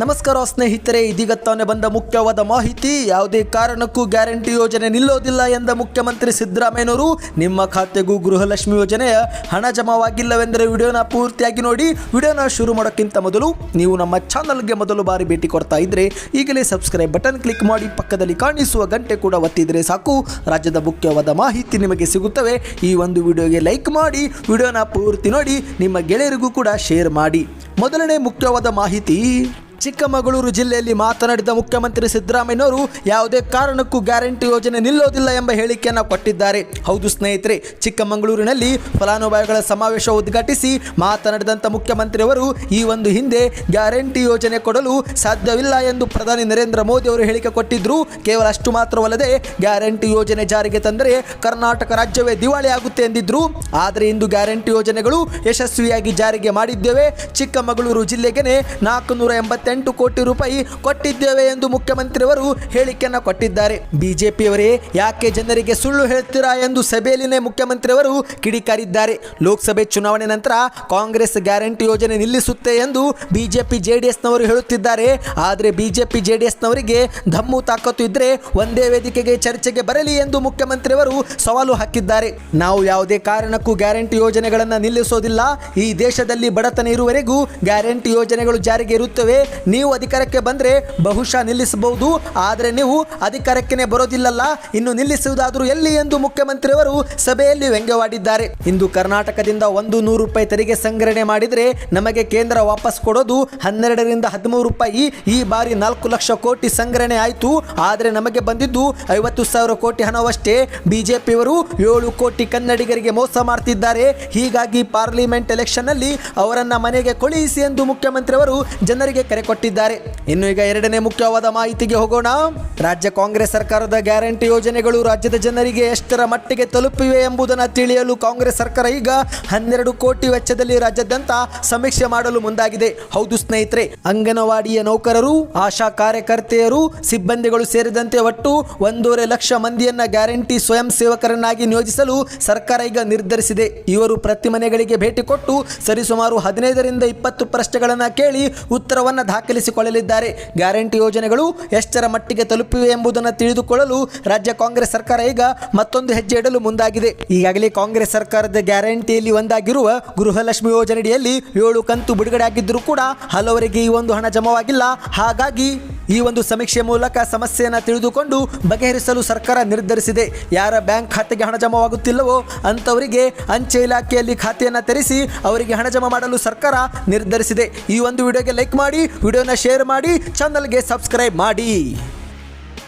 ನಮಸ್ಕಾರ ಸ್ನೇಹಿತರೆ, ಇದೀಗ ತಾನೇ ಬಂದ ಮುಖ್ಯವಾದ ಮಾಹಿತಿ. ಯಾವುದೇ ಕಾರಣಕ್ಕೂ ಗ್ಯಾರಂಟಿ ಯೋಜನೆ ನಿಲ್ಲೋದಿಲ್ಲ ಎಂದ ಮುಖ್ಯಮಂತ್ರಿ ಸಿದ್ದರಾಮಯ್ಯನವರು. ನಿಮ್ಮ ಖಾತೆಗೂ ಗೃಹಲಕ್ಷ್ಮಿ ಯೋಜನೆಯ ಹಣ ಜಮಾವಾಗಿಲ್ಲವೆಂದರೆ ವಿಡಿಯೋನ ಪೂರ್ತಿಯಾಗಿ ನೋಡಿ. ವಿಡಿಯೋನ ಶುರು ಮಾಡೋಕ್ಕಿಂತ ಮೊದಲು ನೀವು ನಮ್ಮ ಚಾನಲ್ಗೆ ಮೊದಲು ಬಾರಿ ಭೇಟಿ ಕೊಡ್ತಾ ಇದ್ರೆ, ಈಗಲೇ ಸಬ್ಸ್ಕ್ರೈಬ್ ಬಟನ್ ಕ್ಲಿಕ್ ಮಾಡಿ, ಪಕ್ಕದಲ್ಲಿ ಕಾಣಿಸುವ ಗಂಟೆ ಕೂಡ ಒತ್ತಿದ್ರೆ ಸಾಕು. ರಾಜ್ಯದ ಮುಖ್ಯವಾದ ಮಾಹಿತಿ ನಿಮಗೆ ಸಿಗುತ್ತವೆ. ಈ ಒಂದು ವಿಡಿಯೋಗೆ ಲೈಕ್ ಮಾಡಿ, ವಿಡಿಯೋನ ಪೂರ್ತಿ ನೋಡಿ, ನಿಮ್ಮ ಗೆಳೆಯರಿಗೂ ಕೂಡ ಶೇರ್ ಮಾಡಿ. ಮೊದಲನೇ ಮುಖ್ಯವಾದ ಮಾಹಿತಿ. ಚಿಕ್ಕಮಗಳೂರು ಜಿಲ್ಲೆಯಲ್ಲಿ ಮಾತನಾಡಿದ ಮುಖ್ಯಮಂತ್ರಿ ಸಿದ್ದರಾಮಯ್ಯನವರು ಯಾವುದೇ ಕಾರಣಕ್ಕೂ ಗ್ಯಾರಂಟಿ ಯೋಜನೆ ನಿಲ್ಲೋದಿಲ್ಲ ಎಂಬ ಹೇಳಿಕೆಯನ್ನು ಕೊಟ್ಟಿದ್ದಾರೆ. ಹೌದು ಸ್ನೇಹಿತರೆ, ಚಿಕ್ಕಮಗಳೂರಿನಲ್ಲಿ ಫಲಾನುಭವಿಗಳ ಸಮಾವೇಶ ಉದ್ಘಾಟಿಸಿ ಮಾತನಾಡಿದಂಥ ಮುಖ್ಯಮಂತ್ರಿಯವರು ಈ ಒಂದು ಹಿಂದೆ ಗ್ಯಾರಂಟಿ ಯೋಜನೆ ಕೊಡಲು ಸಾಧ್ಯವಿಲ್ಲ ಎಂದು ಪ್ರಧಾನಿ ನರೇಂದ್ರ ಮೋದಿ ಅವರು ಹೇಳಿಕೆ ಕೊಟ್ಟಿದ್ದರು ಕೇವಲ ಅಷ್ಟು ಮಾತ್ರವಲ್ಲದೆ ಗ್ಯಾರಂಟಿ ಯೋಜನೆ ಜಾರಿಗೆ ತಂದರೆ ಕರ್ನಾಟಕ ರಾಜ್ಯವೇ ದಿವಾಳಿ ಆಗುತ್ತೆ ಎಂದಿದ್ರು. ಆದರೆ ಇಂದು ಗ್ಯಾರಂಟಿ ಯೋಜನೆಗಳು ಯಶಸ್ವಿಯಾಗಿ ಜಾರಿಗೆ ಮಾಡಿದ್ದೇವೆ. ಚಿಕ್ಕಮಗಳೂರು ಜಿಲ್ಲೆಗೆ ನಾಲ್ಕು ನೂರ ಎಂಬತ್ತೆಂಟು ಕೋಟಿ ರೂಪಾಯಿ ಕೊಟ್ಟಿದ್ದೇವೆ ಎಂದು ಮುಖ್ಯಮಂತ್ರಿಯವರು ಹೇಳಿಕೆಯನ್ನು ಕೊಟ್ಟಿದ್ದಾರೆ. ಬಿಜೆಪಿಯವರೇ ಯಾಕೆ ಜನರಿಗೆ ಸುಳ್ಳು ಹೇಳ್ತೀರಾ ಎಂದು ಸಭೆಯಲ್ಲಿನೇ ಮುಖ್ಯಮಂತ್ರಿಯವರು ಕಿಡಿಕಾರಿದ್ದಾರೆ. ಲೋಕಸಭೆ ಚುನಾವಣೆ ನಂತರ ಕಾಂಗ್ರೆಸ್ ಗ್ಯಾರಂಟಿ ಯೋಜನೆ ನಿಲ್ಲಿಸುತ್ತೆ ಎಂದು ಬಿಜೆಪಿ ಜೆಡಿಎಸ್ನವರು ಹೇಳುತ್ತಿದ್ದಾರೆ. ಆದರೆ ಬಿಜೆಪಿ ಜೆಡಿಎಸ್ನವರಿಗೆ ದಮ್ಮು ತಾಕತ್ತು ಇದ್ರೆ ಒಂದೇ ವೇದಿಕೆಗೆ ಚರ್ಚೆಗೆ ಬರಲಿ ಎಂದು ಮುಖ್ಯಮಂತ್ರಿಯವರು ಸವಾಲು ಹಾಕಿದ್ದಾರೆ. ನಾವು ಯಾವುದೇ ಕಾರಣಕ್ಕೂ ಗ್ಯಾರಂಟಿ ಯೋಜನೆಗಳನ್ನು ನಿಲ್ಲಿಸೋದಿಲ್ಲ. ಈ ದೇಶದಲ್ಲಿ ಬಡತನ ಇರುವವರೆಗೂ ಗ್ಯಾರಂಟಿ ಯೋಜನೆಗಳು ಜಾರಿಗೆ ಇರುತ್ತವೆ. ನೀವು ಅಧಿಕಾರಕ್ಕೆ ಬಂದರೆ ಬಹುಶಃ ನಿಲ್ಲಿಸಬಹುದು. ಆದರೆ ನೀವು ಅಧಿಕಾರಕ್ಕೆ ಬರೋದಿಲ್ಲಲ್ಲ. ಇನ್ನು ನಿಲ್ಲಿಸುವುದಾದರೂ ಎಲ್ಲಿ ಎಂದು ಮುಖ್ಯಮಂತ್ರಿಯವರು ಸಭೆಯಲ್ಲಿ ವ್ಯಂಗ್ಯವಾಡಿದ್ದಾರೆ. ಇಂದು ಕರ್ನಾಟಕದಿಂದ ಒಂದು ನೂರು ರೂಪಾಯಿ ತೆರಿಗೆ ಸಂಗ್ರಹಣೆ ಮಾಡಿದರೆ ನಮಗೆ ಕೇಂದ್ರ ವಾಪಸ್ ಕೊಡೋದು ಹನ್ನೆರಡರಿಂದ ಹದಿಮೂರು ರೂಪಾಯಿ. ಈ ಬಾರಿ ನಾಲ್ಕು ಲಕ್ಷ ಕೋಟಿ ಸಂಗ್ರಹಣೆ ಆಯಿತು. ಆದರೆ ನಮಗೆ ಬಂದಿದ್ದು ಐವತ್ತು ಸಾವಿರ ಕೋಟಿ ಹಣವಷ್ಟೇ. ಬಿಜೆಪಿಯವರು ಏಳು ಕೋಟಿ ಕನ್ನಡಿಗರಿಗೆ ಮೋಸ ಮಾಡ್ತಿದ್ದಾರೆ. ಹೀಗಾಗಿ ಪಾರ್ಲಿಮೆಂಟ್ ಎಲೆಕ್ಷನ್ನಲ್ಲಿ ಅವರನ್ನ ಮನೆಗೆ ಕಳುಹಿಸಿ ಎಂದು ಮುಖ್ಯಮಂತ್ರಿಯವರು ಜನರಿಗೆ ಕರೆ ಕೊಟ್ಟಿದ್ದಾರೆ. ಇನ್ನು ಈಗ ಎರಡನೇ ಮುಖ್ಯವಾದ ಮಾಹಿತಿಗೆ ಹೋಗೋಣ. ರಾಜ್ಯ ಕಾಂಗ್ರೆಸ್ ಸರ್ಕಾರದ ಗ್ಯಾರಂಟಿ ಯೋಜನೆಗಳು ರಾಜ್ಯದ ಜನರಿಗೆ ಎಷ್ಟರ ಮಟ್ಟಿಗೆ ತಲುಪಿವೆ ಎಂಬುದನ್ನು ತಿಳಿಯಲು ಕಾಂಗ್ರೆಸ್ ಸರ್ಕಾರ ಈಗ ಹನ್ನೆರಡು ಕೋಟಿ ವೆಚ್ಚದಲ್ಲಿ ರಾಜ್ಯಾದ್ಯಂತ ಸಮೀಕ್ಷೆ ಮಾಡಲು ಮುಂದಾಗಿದೆ. ಹೌದು ಸ್ನೇಹಿತರೆ, ಅಂಗನವಾಡಿಯ ನೌಕರರು, ಆಶಾ ಕಾರ್ಯಕರ್ತೆಯರು, ಸಿಬ್ಬಂದಿಗಳು ಸೇರಿದಂತೆ ಒಟ್ಟು ಒಂದೂವರೆ ಲಕ್ಷ ಮಂದಿಯನ್ನ ಗ್ಯಾರಂಟಿ ಸ್ವಯಂ ಸೇವಕರನ್ನಾಗಿ ನಿಯೋಜಿಸಲು ಸರ್ಕಾರ ಈಗ ನಿರ್ಧರಿಸಿದೆ. ಇವರು ಪ್ರತಿ ಮನೆಗಳಿಗೆ ಭೇಟಿ ಕೊಟ್ಟು ಸರಿಸುಮಾರು ಹದಿನೈದರಿಂದ ಇಪ್ಪತ್ತು ಪ್ರಶ್ನೆಗಳನ್ನು ಕೇಳಿ ಉತ್ತರವನ್ನು ದಾಖಲಿಸಿಕೊಳ್ಳಲಿದ್ದಾರೆ. ಗ್ಯಾರಂಟಿ ಯೋಜನೆಗಳು ಎಷ್ಟರ ಮಟ್ಟಿಗೆ ತಲುಪಿವೆ ಎಂಬುದನ್ನು ತಿಳಿದುಕೊಳ್ಳಲು ರಾಜ್ಯ ಕಾಂಗ್ರೆಸ್ ಸರ್ಕಾರ ಈಗ ಮತ್ತೊಂದು ಹೆಜ್ಜೆ ಇಡಲು ಮುಂದಾಗಿದೆ. ಈಗಾಗಲೇ ಕಾಂಗ್ರೆಸ್ ಸರ್ಕಾರದ ಗ್ಯಾರಂಟಿಯಲ್ಲಿ ಒಂದಾಗಿರುವ ಗೃಹಲಕ್ಷ್ಮಿ ಯೋಜನೆಯಡಿಯಲ್ಲಿ ಏಳು ಕಂತು ಬಿಡುಗಡೆ ಆಗಿದ್ದರೂ ಕೂಡ ಹಲವರಿಗೆ ಈ ಒಂದು ಹಣ ಜಮವಾಗಿಲ್ಲ. ಹಾಗಾಗಿ ಈ ಒಂದು ಸಮೀಕ್ಷೆ ಮೂಲಕ ಸಮಸ್ಯೆಯನ್ನು ತಿಳಿದುಕೊಂಡು ಬಗೆಹರಿಸಲು ಸರ್ಕಾರ ನಿರ್ಧರಿಸಿದೆ. ಯಾರ ಬ್ಯಾಂಕ್ ಖಾತೆಗೆ ಹಣ ಜಮಾವಾಗುತ್ತಿಲ್ಲವೋ ಅಂಥವರಿಗೆ ಅಂಚೆ ಇಲಾಖೆಯಲ್ಲಿ ಖಾತೆಯನ್ನು ತೆರೆಸಿ ಅವರಿಗೆ ಹಣ ಜಮಾ ಮಾಡಲು ಸರ್ಕಾರ ನಿರ್ಧರಿಸಿದೆ. ಈ ಒಂದು ವಿಡಿಯೋಗೆ ಲೈಕ್ ಮಾಡಿ, ವಿಡಿಯೋನ ಶೇರ್ ಮಾಡಿ, ಚಾನಲ್ಗೆ ಸಬ್ಸ್ಕ್ರೈಬ್ ಮಾಡಿ.